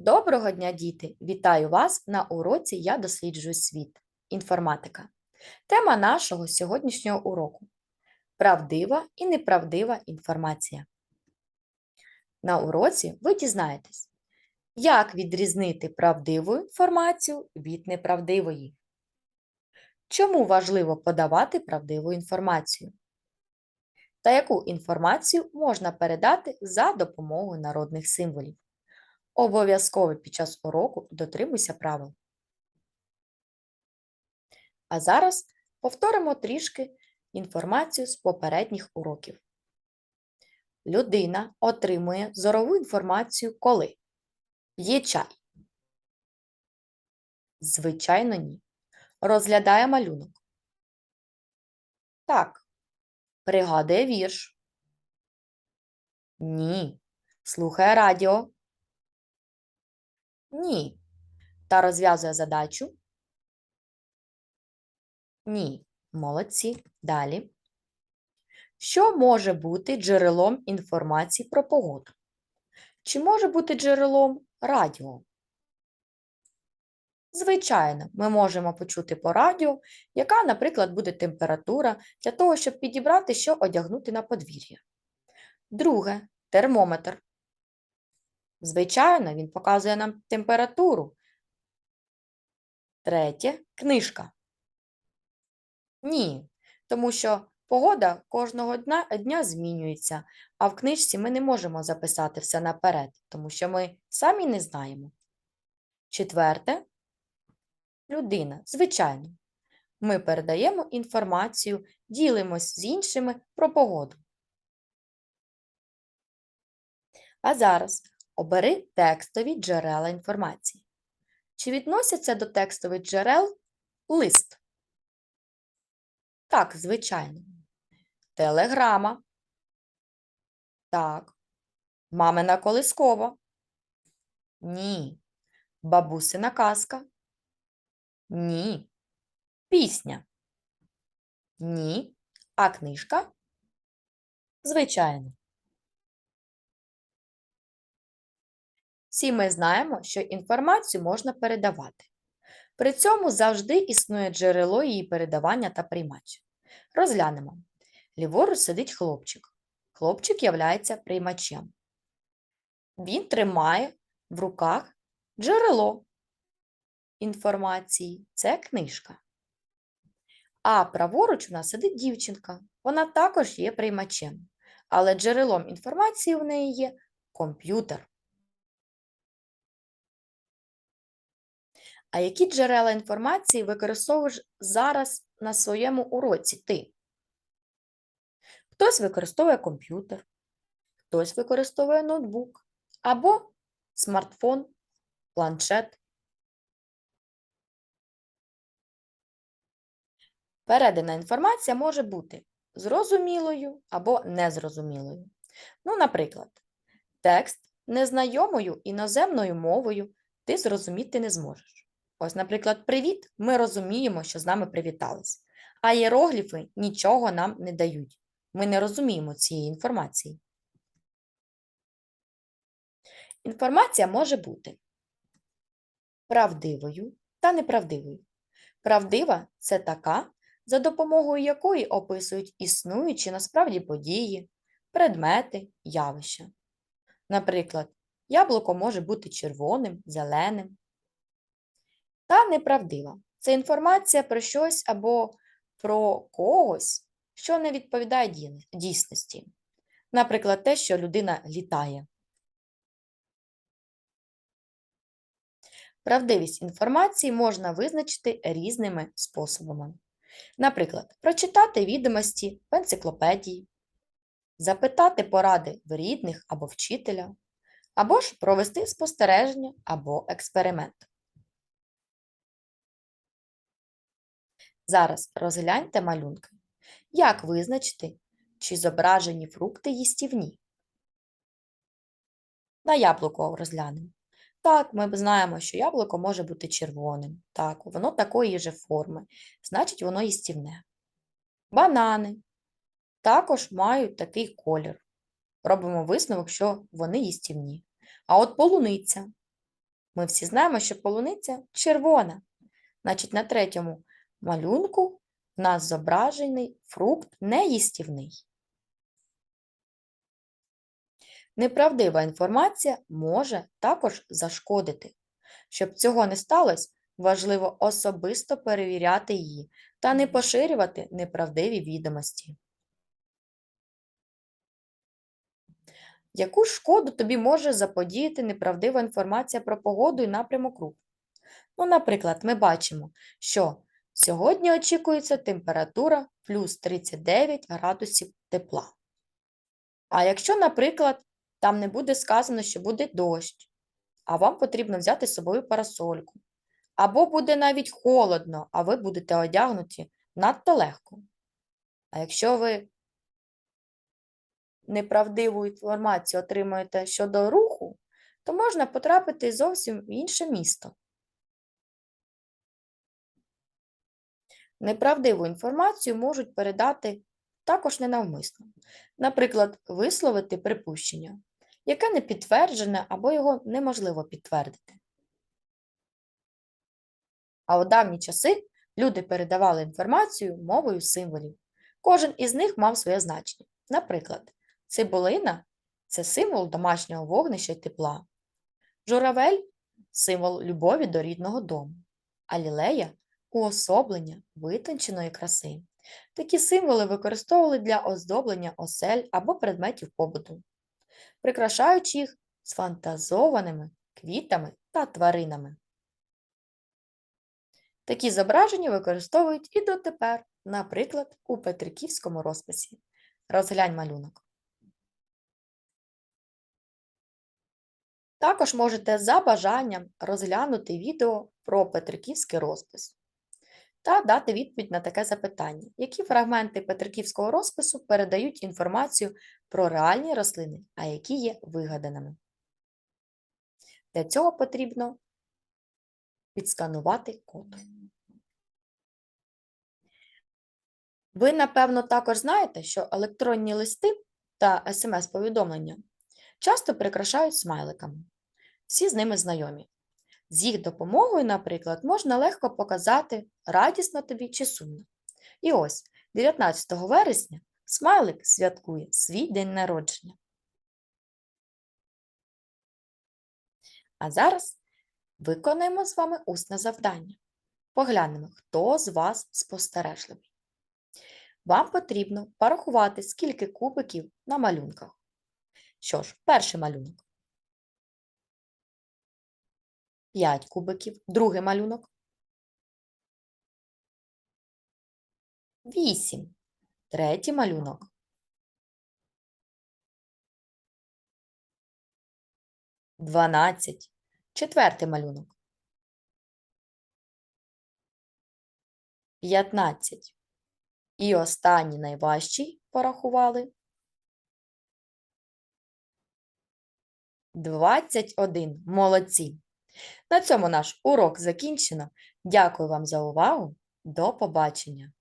Доброго дня, діти! Вітаю вас на уроці Я досліджую світ. Інформатика. Тема нашого сьогоднішнього уроку правдива і неправдива інформація. На уроці ви дізнаєтесь, як відрізнити правдиву інформацію від неправдивої. Чому важливо подавати правдиву інформацію? Та яку інформацію можна передати за допомогою народних символів? Обов'язково під час уроку дотримуйся правил. А зараз повторимо трішки інформацію з попередніх уроків. Людина отримує зорову інформацію коли? П'є чай. Звичайно, ні. Розглядає малюнок. Так. Пригадує вірш. Ні. Слухає радіо. Ні. Та розв'язує задачу? Ні. Молодці. Далі. Що може бути джерелом інформації про погоду? Чи може бути джерелом радіо? Звичайно, ми можемо почути по радіо, яка, наприклад, буде температура для того, щоб підібрати, що одягнути на подвір'я. Друге термометр. Звичайно, він показує нам температуру. Третє книжка. Ні, тому що погода кожного дня, дня змінюється, а в книжці ми не можемо записати все наперед, тому що ми самі не знаємо. Четверте людина. Звичайно, ми передаємо інформацію, ділимось з іншими про погоду. А зараз Обери текстові джерела інформації. Чи відносяться до текстових джерел лист? Так, звичайно. Телеграма. Так. Мамина колискова. Ні. Бабусина казка. Ні. Пісня. Ні. А книжка? Звичайно. Всі ми знаємо, що інформацію можна передавати. При цьому завжди існує джерело її передавання та приймач. Розглянемо. Ліворуч сидить хлопчик. Хлопчик являється приймачем. Він тримає в руках джерело інформації це книжка. А праворуч у нас сидить дівчинка. Вона також є приймачем. Але джерелом інформації в неї є комп'ютер. А які джерела інформації використовуєш зараз на своєму уроці ти? Хтось використовує комп'ютер, хтось використовує ноутбук або смартфон, планшет. Передана інформація може бути зрозумілою або незрозумілою. Ну, наприклад, текст незнайомою іноземною мовою ти зрозуміти не зможеш. Ось, наприклад, привіт, ми розуміємо, що з нами привітались, а іерогліфи нічого нам не дають. Ми не розуміємо цієї інформації. Інформація може бути правдивою та неправдивою. Правдива це така, за допомогою якої описують існуючі насправді події, предмети, явища. Наприклад, яблуко може бути червоним, зеленим, та неправдива. Це інформація про щось або про когось, що не відповідає дійсності. Наприклад, те, що людина літає. Правдивість інформації можна визначити різними способами. Наприклад, прочитати відомості в енциклопедії, запитати поради в рідних або вчителя, або ж провести спостереження або експеримент. Зараз розгляньте малюнки. Як визначити, чи зображені фрукти їстівні? На яблуко розглянемо. Так, ми знаємо, що яблуко може бути червоним. Так, воно такої же форми, значить, воно їстівне. Банани також мають такий колір. Робимо висновок, що вони їстівні. А от полуниця Ми всі знаємо, що полуниця червона. Значить, на третьому малюнку в нас зображений фрукт неїстівний. Неправдива інформація може також зашкодити. Щоб цього не сталося, важливо особисто перевіряти її та не поширювати неправдиві відомості. Яку шкоду тобі може заподіяти неправдива інформація про погоду і напрямок руху? Ну, наприклад, ми бачимо, що сьогодні очікується температура плюс 39 градусів тепла. А якщо, наприклад, там не буде сказано, що буде дощ, а вам потрібно взяти з собою парасольку, або буде навіть холодно, а ви будете одягнуті надто легко. А якщо ви неправдиву інформацію отримуєте щодо руху, то можна потрапити зовсім в інше місто. Неправдиву інформацію можуть передати також ненавмисно. Наприклад, висловити припущення, яке не підтверджене або його неможливо підтвердити. А у давні часи люди передавали інформацію мовою символів. Кожен із них мав своє значення. Наприклад, цибулина це символ домашнього вогнища й тепла. Журавель символ любові до рідного дому, а лілея уособлення витонченої краси. Такі символи використовували для оздоблення осель або предметів побуту, прикрашаючи їх сфантазованими квітами та тваринами. Такі зображення використовують і дотепер, наприклад, у Петриківському розписі. Розглянь малюнок. Також можете за бажанням розглянути відео про Петриківський розпис та дати відповідь на таке запитання, які фрагменти Петриківського розпису передають інформацію про реальні рослини, а які є вигаданими. Для цього потрібно відсканувати код. Ви, напевно, також знаєте, що електронні листи та смс-повідомлення часто прикрашають смайликами. Всі з ними знайомі. З їх допомогою, наприклад, можна легко показати, радісно тобі чи сумно. І ось 19 вересня смайлик святкує свій день народження. А зараз виконаємо з вами усне завдання. Поглянемо, хто з вас спостережливий. Вам потрібно порахувати, скільки кубиків на малюнках. Що ж, перший малюнок. 5 кубиків. Другий малюнок. 8. Третій малюнок. 12. Четвертий малюнок. 15. І останній найважчий порахували. 21. Молодці. На цьому наш урок закінчено. Дякую вам за увагу. До побачення!